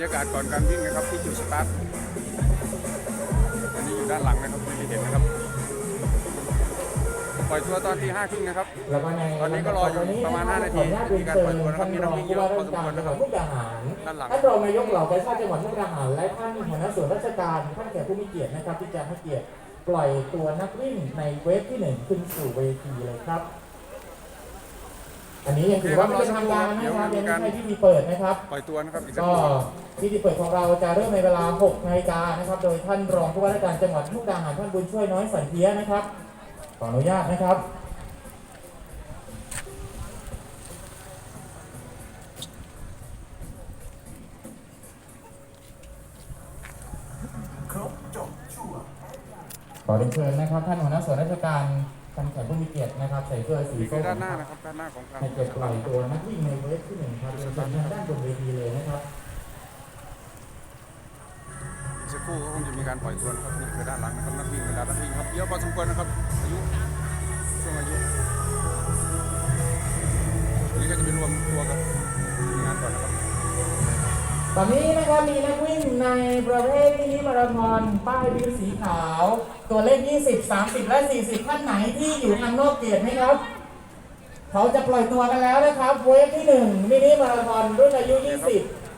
รยากาศก่อนการวิ่งนะครับที่จุดสตาร์ทอันนี้อยู่ด้านหลังนะครับไม่ได้เห็นนะครับปล่อยตัวตอนตีห้าครึ่งนะครับแล้วก็ในตอนนี้ก็รออยู่ประมาณ5นาทีขออญตเรียนเชิญมีการปล่อยตัวนะครับท่านมีรนัอกงวิ่งผู้เยอะว่าพราอชสมการควรจันะงคหรับวัดมุกดาหารด้านหลังท่านรองนายกเหล่ากาชาติจังหวัดมุกดาหารและท่านหัวหน้าส่วนราชการท่านแขกผู้มีเกียรตินะครับที่จะให้เกียรติปล่อยตัวนักวิ่งในเวฟที่หนึ่งขึ้นสู่เวทีเลยครับ อันนี้ยังถือว่าไม่เป็นทางการนะครับยังไม่ใช่พิธีเปิดนะครับ ปล่อยตัวนะครับอีกสักก็ครู่พิธีเปิดของเราจะเริ่มในเวลา 6นาฬิกานะครับ โดยท่านรองผู้ว่าราชการจังหวัดมุกดาหารท่านบุญช่วยน้อยสันเทียนะครับ ขออนุญาตนะครับ ขอเรียนเชิญนะครับ ท่านหัวหน้าส่วนราชการ ท่านแขกผู้มีเกียรตินะครับใส่เสื้อสีนี่คืส้อมด้านหน้านะครับด้านหน้าของการให้เกียรติปล่อยตัวนักวิ่งในเวฟที่หนึ่งครับเรียนเชิญทางด้านบนเวทีเลยนะครับอีกสักครู่ก็คงจะมีการปล่อยตัวนะครับนี่คือด้านหลังนะครับนักวิ่งบรรดานักวิ่งครับเยอะพอสมควรนะครับอายุช่วงอายุอันนี้ก็จะไปรวมตัวกับทีมงานก่อนนะครับตอนนี้นะครับมีนักวิ่ง ในประเภทมินิมาราธอนป้ายวิวสีขาว ตัวเลข 20 30 และ 40 ท่านไหนที่อยู่ทางนอกเกียรติไหมครับ เขาจะปล่อยตัวกันแล้วนะครับ เวฟที่ 1 มินิมาราธอนรุ่นอายุ 20